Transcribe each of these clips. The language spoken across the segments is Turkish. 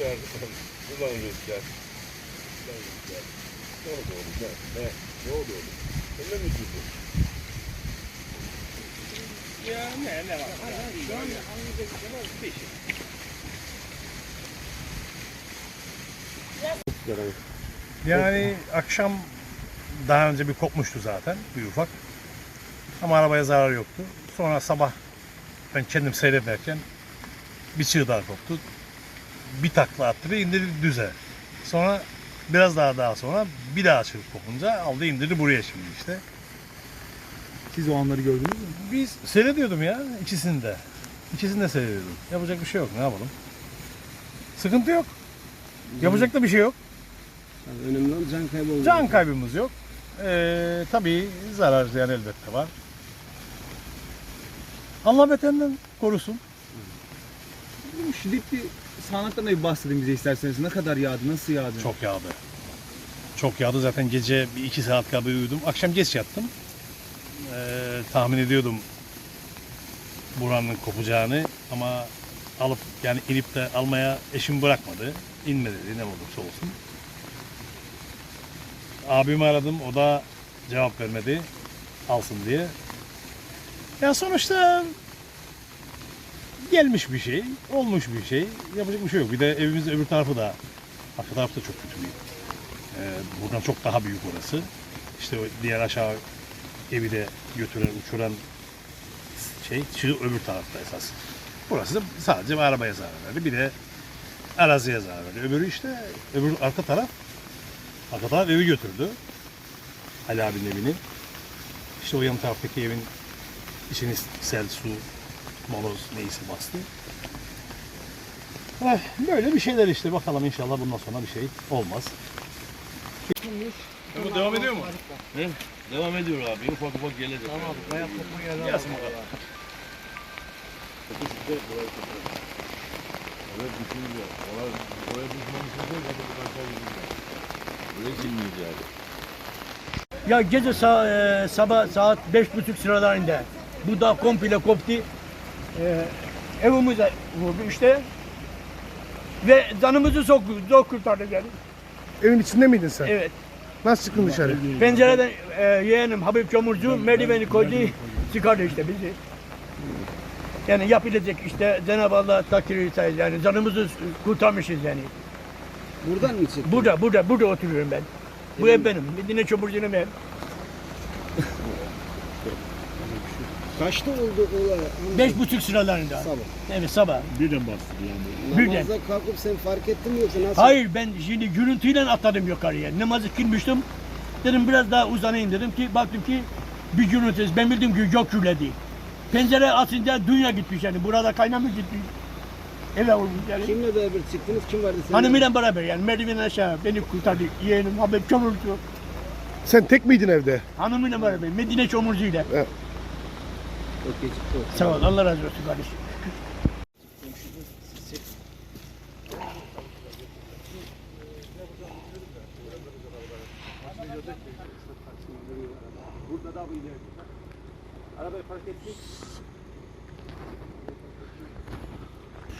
Rüzgar, ulan rüzgar. Ulan rüzgar. Ne oldu oğlum ne? Ne? Ne oldu oğlum? De mi üzüldün? Ya ne ne var? Şu an anlayacak bir şey. Yani akşam daha önce bir kopmuştu zaten bir ufak. Ama arabaya zarar yoktu. Sonra sabah ben kendim seyrederken bir çığ daha koptu. Bir takla attı ve indirdi düze. Sonra biraz daha daha sonra bir daha çığ kopunca aldı indirdi buraya şimdi işte. Siz o anları gördünüz mü? Biz seyrediyordum ya ikisini de. İkisini de seyrediyordum. Yapacak bir şey yok ne yapalım. Sıkıntı yok. Yapacak da bir şey yok. Yani önemli olan can kaybı olmadı. Can kaybımız yok. Ee, tabii zarar ziyan elbette var. Allah betenden korusun. Bu şiddetli sağanaktan da bir bahsedin bize isterseniz. Ne kadar yağdı, nasıl yağdı? Çok yağdı. Çok yağdı zaten gece bir iki saat kadar uyudum. Akşam geç yattım. Ee, tahmin ediyordum buranın kopacağını ama alıp yani inip de almaya eşim bırakmadı. İnme dedi ne olursa olsun. Abimi aradım o da cevap vermedi alsın diye. Ya sonuçta gelmiş bir şey, olmuş bir şey. Yapacak bir şey yok. Bir de evimizin öbür tarafı da, arka tarafı da çok kötü bir. Ee, buradan çok daha büyük orası. İşte o diğer aşağı evi de götüren, uçuran şey, çığ öbür tarafta esas. Burası da sadece bir arabaya zarar verdi. Bir de araziye zarar verdi. Öbürü işte, öbür arka taraf, arka taraf evi götürdü. Ali abinin evini. İşte o yan taraftaki evin içini sel, su, moloz neyse bastı. Eh, böyle bir şeyler işte bakalım inşallah bundan sonra bir şey olmaz. Bu devam ediyor mu? Devam ediyor abi. Ufak ufak gelecek. Tamam. Gelsin bakalım. Evet düşmemişsin değil. Hadi bu kadar yüzünden. Öyle silmiyoruz yani. Ya gece sa e, sabah saat beş buçuk sıralarında bu da komple koptu. E, evimize vurdu işte. Ve canımızı sok, zor kurtardı yani. Evin içinde miydin sen? Evet. Nasıl çıktın dışarı? Pencereden e, yeğenim Habib Çomurcu merdiveni koydu, çıkardı işte bizi. Yani yapılacak işte Cenab-ı Allah takdiri sayesinde yani canımızı kurtarmışız yani. Buradan mı çıktı? Burada, burada, burada oturuyorum ben. Bu ev benim. Medine Çomurcu'nun ev. Kaçta oldu olay? Beş buçuk sıralarında. Sabah. Evet sabah. Birden bastı yani. Birden. Namazda kalkıp sen fark ettin mi yoksa nasıl? Hayır ben şimdi gürültüyle atladım yukarıya. Namazı kılmıştım. Dedim biraz daha uzanayım dedim ki baktım ki bir gürültü. Ben bildim ki gök gürledi. Pencere açınca dünya gitmiş yani. Burada kaynamış gitmiş. Eve vurmuş yani. Kimle beraber çıktınız? Kim vardı senin? Hanımıyla beraber yani merdiven aşağı beni kurtardı. Yeğenim Habib Çomurcu. Sen tek miydin evde? Hanımıyla beraber Medine Çomurcu'yla. Çok geçik olsun. Sağ ol Allah razı olsun kardeşim.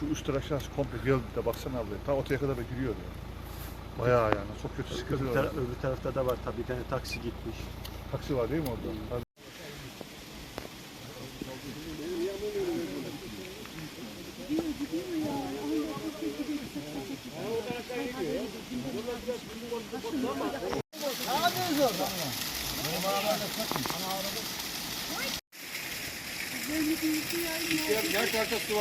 Şu üst aşağısı komple geldi de baksana abi. Ta ortaya kadar da giriyor ya. Bayağı yani çok kötü sıkıntı var. öbür tarafta da var tabii bir tane taksi gitmiş. Taksi var değil mi orada? Yer karta su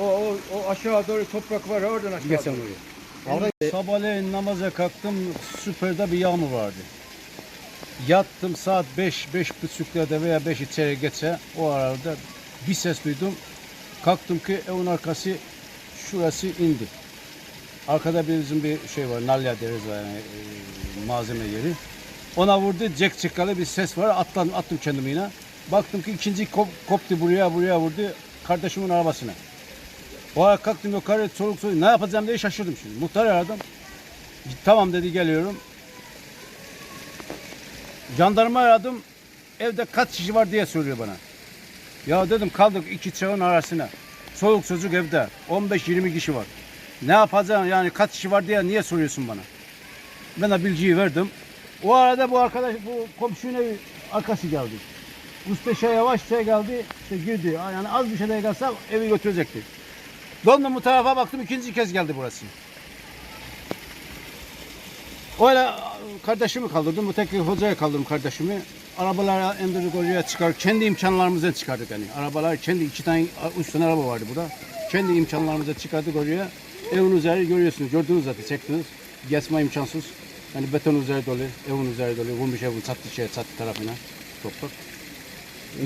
O O, o, aşağı doğru toprak var oradan aşağı. Geçen oraya. Sabahleyin namaza kalktım süperde bir yağmur vardı. Yattım saat 5, beş buçuklarda veya 5 içeri geçe o arada bir ses duydum. Kalktım ki evin arkası şurası indi. Arkada bir bizim bir şey var, nalya deriz yani e, malzeme yeri. Ona vurdu, cek çıkalı bir ses var. Atladım, attım kendimi yine. Baktım ki ikinci kop, koptu buraya, buraya vurdu. Kardeşimin arabasına. O ara kalktım yukarı soluk soluk ne yapacağım diye şaşırdım şimdi. Muhtar aradım. Tamam dedi geliyorum. Jandarma aradım. Evde kaç kişi var diye soruyor bana. Ya dedim kaldık iki çağın arasına. Soluk çocuk evde. 15-20 kişi var. Ne yapacağım yani kaç kişi var diye niye soruyorsun bana? Ben de bilgiyi verdim. O arada bu arkadaş bu komşunun evi arkası geldi. Usta yavaşça geldi. işte girdi. Yani az bir şey gelse evi götürecekti. Döndüm bu tarafa baktım ikinci kez geldi burası. Öyle kardeşimi kaldırdım. Bu tek hocaya kaldırdım kardeşimi. Arabalara indirdik oraya çıkar. Kendi imkanlarımızdan çıkardık yani. Arabalar kendi iki tane, üç tane araba vardı burada. Kendi imkanlarımızla çıkardık oraya. Evin üzeri görüyorsunuz. Gördünüz zaten çektiniz. Geçme imkansız. Yani beton üzeri dolu, evin üzeri dolu. Vurmuş evin çatı şey, çatı tarafına. Toprak.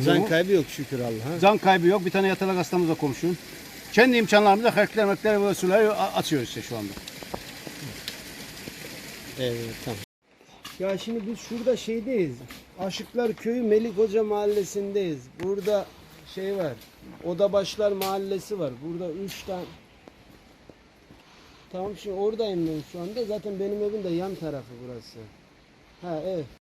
Can kaybı yok şükür Allah'a. Can kaybı yok. Bir tane yatalak hastamız da komşum. Kendi imkanlarımızla harfler merkler ve suları atıyoruz işte şu anda. Evet tamam. Ya şimdi biz şurada şeydeyiz. Aşıklar Köyü Melik Hoca mahallesindeyiz. Burada şey var. Odabaşlar mahallesi var. Burada üç tane Tamam şimdi oradayım ben şu anda. Zaten benim evim de yan tarafı burası. Ha evet.